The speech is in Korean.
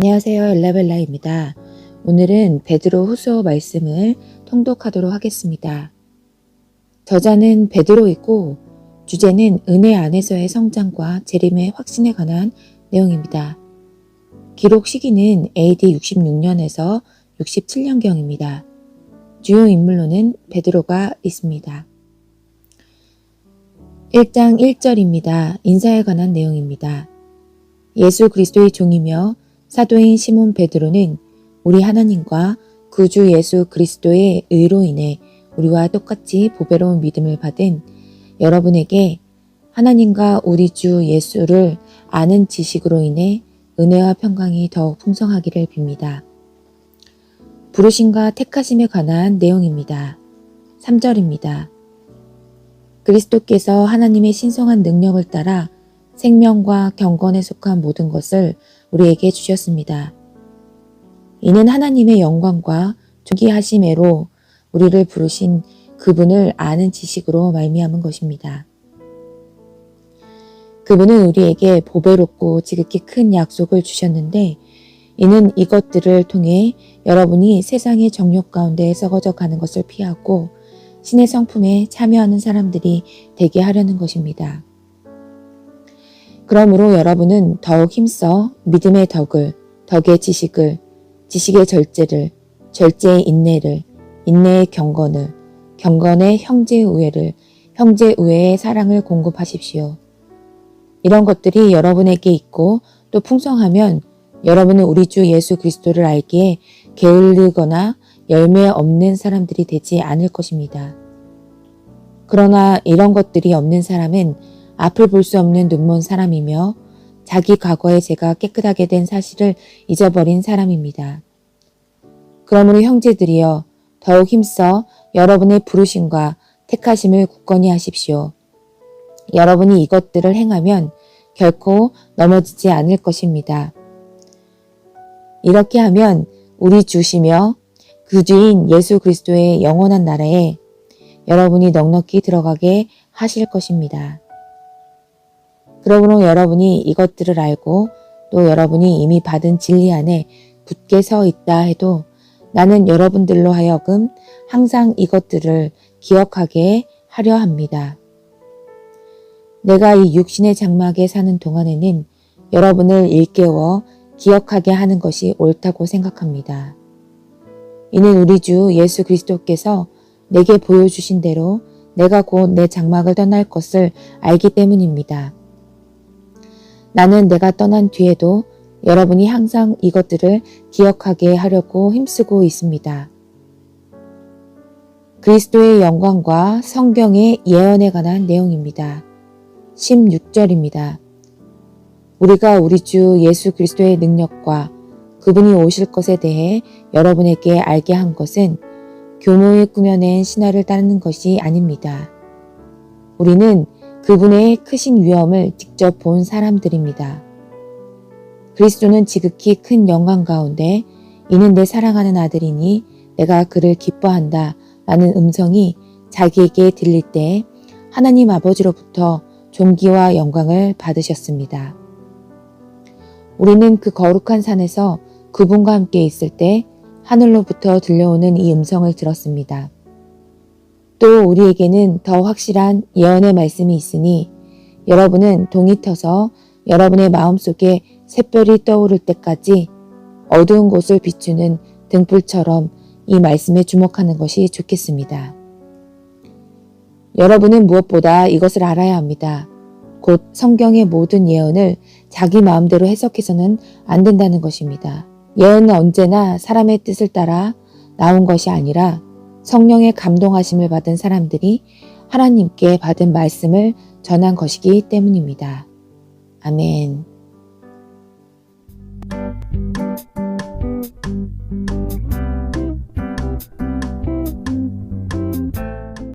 안녕하세요. 엘라벨라입니다. 오늘은 베드로 후서 말씀을 통독하도록 하겠습니다. 저자는 베드로이고 주제는 은혜 안에서의 성장과 재림의 확신에 관한 내용입니다. 기록 시기는 AD 66년에서 67년경입니다. 주요 인물로는 베드로가 있습니다. 1장 1절입니다. 인사에 관한 내용입니다. 예수 그리스도의 종이며 사도인 시몬 베드로는 우리 하나님과 구주 예수 그리스도의 의로 인해 우리와 똑같이 보배로운 믿음을 받은 여러분에게 하나님과 우리 주 예수를 아는 지식으로 인해 은혜와 평강이 더욱 풍성하기를 빕니다. 부르심과 택하심에 관한 내용입니다. 3절입니다. 그리스도께서 하나님의 신성한 능력을 따라 생명과 경건에 속한 모든 것을 우리에게 주셨습니다. 이는 하나님의 영광과 존귀하심에로 우리를 부르신 그분을 아는 지식으로 말미암은 것입니다. 그분은 우리에게 보배롭고 지극히 큰 약속을 주셨는데 이는 이것들을 통해 여러분이 세상의 정욕 가운데 썩어져 가는 것을 피하고 신의 성품에 참여하는 사람들이 되게 하려는 것입니다. 그러므로 여러분은 더욱 힘써 믿음의 덕을, 덕의 지식을, 지식의 절제를, 절제의 인내를, 인내의 경건을, 경건의 형제의 우애를, 형제 우애의 사랑을 공급하십시오. 이런 것들이 여러분에게 있고 또 풍성하면 여러분은 우리 주 예수 그리스도를 알기에 게을르거나 열매 없는 사람들이 되지 않을 것입니다. 그러나 이런 것들이 없는 사람은 앞을 볼 수 없는 눈먼 사람이며 자기 과거의 죄가 깨끗하게 된 사실을 잊어버린 사람입니다. 그러므로 형제들이여 더욱 힘써 여러분의 부르심과 택하심을 굳건히 하십시오. 여러분이 이것들을 행하면 결코 넘어지지 않을 것입니다. 이렇게 하면 우리 주시며 그 주인 예수 그리스도의 영원한 나라에 여러분이 넉넉히 들어가게 하실 것입니다. 그러므로 여러분이 이것들을 알고 또 여러분이 이미 받은 진리 안에 굳게 서 있다 해도 나는 여러분들로 하여금 항상 이것들을 기억하게 하려 합니다. 내가 이 육신의 장막에 사는 동안에는 여러분을 일깨워 기억하게 하는 것이 옳다고 생각합니다. 이는 우리 주 예수 그리스도께서 내게 보여주신 대로 내가 곧 내 장막을 떠날 것을 알기 때문입니다. 나는 내가 떠난 뒤에도 여러분이 항상 이것들을 기억하게 하려고 힘쓰고 있습니다. 그리스도의 영광과 성경의 예언에 관한 내용입니다. 16절입니다. 우리가 우리 주 예수 그리스도의 능력과 그분이 오실 것에 대해 여러분에게 알게 한 것은 교모에 꾸며낸 신화를 따르는 것이 아닙니다. 우리는 그분의 크신 위엄을 직접 본 사람들입니다. 그리스도는 지극히 큰 영광 가운데 이는 내 사랑하는 아들이니 내가 그를 기뻐한다 라는 음성이 자기에게 들릴 때 하나님 아버지로부터 존귀와 영광을 받으셨습니다. 우리는 그 거룩한 산에서 그분과 함께 있을 때 하늘로부터 들려오는 이 음성을 들었습니다. 또 우리에게는 더 확실한 예언의 말씀이 있으니 여러분은 동이 터서 여러분의 마음속에 샛별이 떠오를 때까지 어두운 곳을 비추는 등불처럼 이 말씀에 주목하는 것이 좋겠습니다. 여러분은 무엇보다 이것을 알아야 합니다. 곧 성경의 모든 예언을 자기 마음대로 해석해서는 안 된다는 것입니다. 예언은 언제나 사람의 뜻을 따라 나온 것이 아니라 성령의 감동하심을 받은 사람들이 하나님께 받은 말씀을 전한 것이기 때문입니다. 아멘.